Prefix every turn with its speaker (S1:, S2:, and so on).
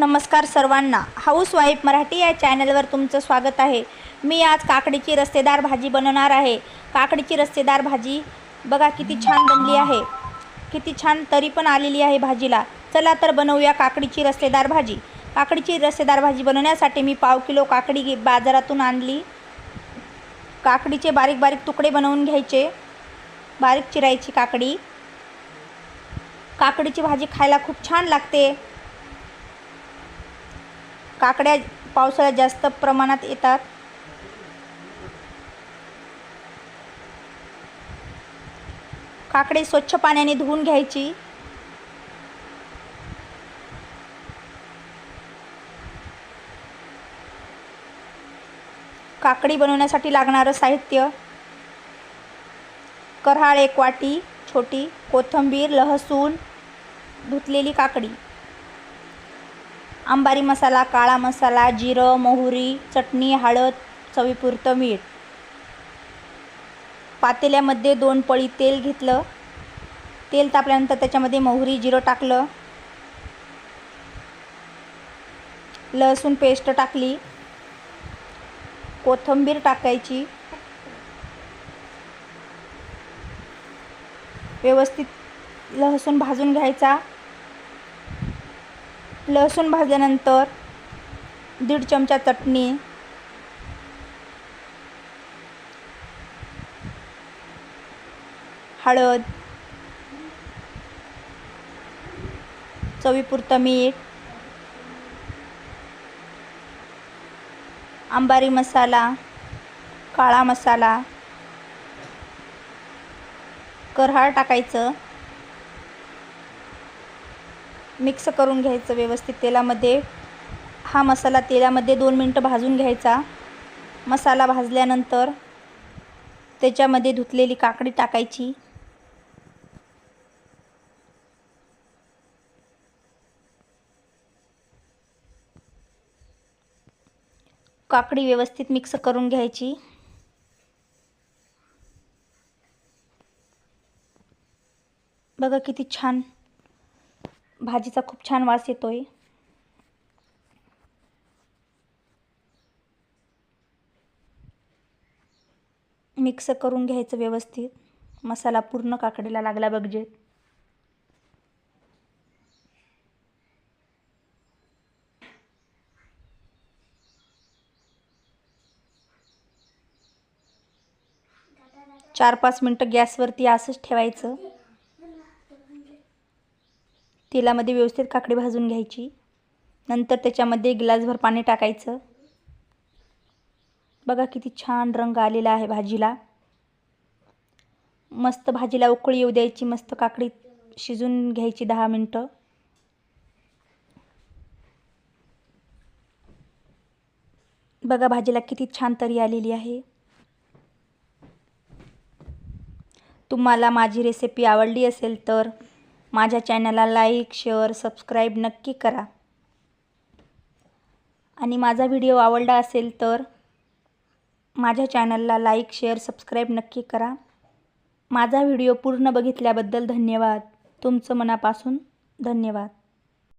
S1: नमस्कार सर्वांना. House wife Marathi या चॅनलवर तुमचं स्वागत आहे. मी आज काकडीची रस्तेदार भाजी बनवणार आहे. काकडीची रस्तेदार भाजी बघा किती छान बनली आहे. किती छान तरी पण आलेली आहे भाजीला. चला तर बनवूया काकडीची रस्तेदार भाजी. काकडीची रस्तेदार भाजी बनवण्यासाठी मी पाव किलो काकडी बाजारातून आणली. काकडीचे बारीक बारीक तुकडे बनवून घ्यायचे. बारीक चिरायची काकडी. काकडीची भाजी खायला खूप छान लागते. काकड्या पावसाळ्यात जास्त प्रमाणात येतात? काकडी स्वच्छ पाण्याने धुवून घ्यायची. काकडी बनवण्यासाठी लागणारं साहित्य. करहाळ एक वाटी छोटी कोथिंबीर लहसून धुतलेली काकडी. अंबारी मसाला काळा मसाला जिरं मोहरी चटणी हळद चवीपुरतं मीठ. पातेल्यामध्ये दोन पळी तेल घेतलं. तेल तापल्यानंतर त्याच्यामध्ये मोहरी जिरं टाकलं. लसूण पेस्ट टाकली. कोथिंबीर टाकायची. व्यवस्थित लसूण भाजून घ्यायचा. लसूण भाजल्यानंतर दीड चमचा चटणी. हळद. चवीपुरतं मीठ. अंबारी मसाला. काळा मसाला. करहाळ टाकायचं. मिक्स करून घ्यायचं व्यवस्थित तेलामध्ये. हा मसाला तेलामध्ये दोन मिनटं भाजून घ्यायचा. मसाला भाजल्यानंतर त्याच्यामध्ये धुतलेली काकडी टाकायची. काकडी व्यवस्थित मिक्स करून घ्यायची. बघा किती छान भाजीचा खूप छान वास येतो आहे मिक्स करून घ्यायचं व्यवस्थित. मसाला पूर्ण काकडीला लागला बघजे चार पाच मिनटं गॅसवरती असंच ठेवायचं. तेलामध्ये व्यवस्थित काकडी भाजून घ्यायची. नंतर त्याच्यामध्ये गिलासभर पाणी टाकायचं. बघा किती छान रंग आलेला आहे भाजीला. मस्त भाजीला उकळी येऊ द्यायची मस्त काकडी शिजून घ्यायची दहा मिनटं. बघा भाजीला किती छान तरी आलेली आहे. तुम्हाला माझी रेसिपी आवडली असेल तर माझ्या चॅनलला लाईक शेअर सबस्क्राईब नक्की करा. आणि माझा व्हिडिओ आवडला असेल तर माझ्या चॅनलला लाईक शेअर सबस्क्राईब नक्की करा. माझा व्हिडिओ पूर्ण बघितल्याबद्दल धन्यवाद. तुमचं मनापासून धन्यवाद.